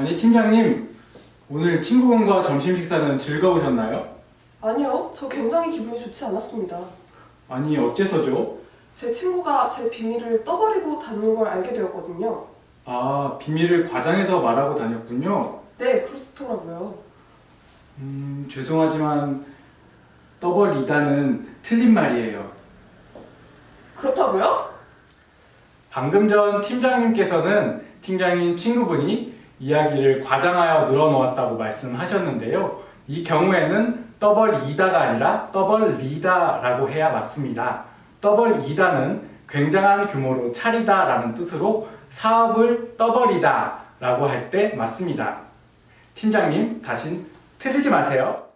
아니 팀장님 오늘 친구분과 점심 식사는 즐거우셨나요? 아니요, 저 굉장히 기분이 좋지 않았습니다. 아니 어째서죠? 제 친구가 제 비밀을 떠버리고 다니는 걸 알게 되었거든요. 아 비밀을 과장해서 말하고 다녔군요. 네, 그렇더라고요. 음 죄송하지만 떠벌이다는 틀린 말이에요. 그렇다고요? 방금 전 팀장님께서는 팀장님 친구분이 이야기를 과장하여 늘어놓았다고 말씀하셨는데요. 이 경우에는 더블이다가 아니라 더블리다라고 해야 맞습니다. 더블이다는 굉장한 규모로 차리다라는 뜻으로 사업을 떠벌이다라고 할 때 맞습니다. 팀장님, 다신 틀리지 마세요.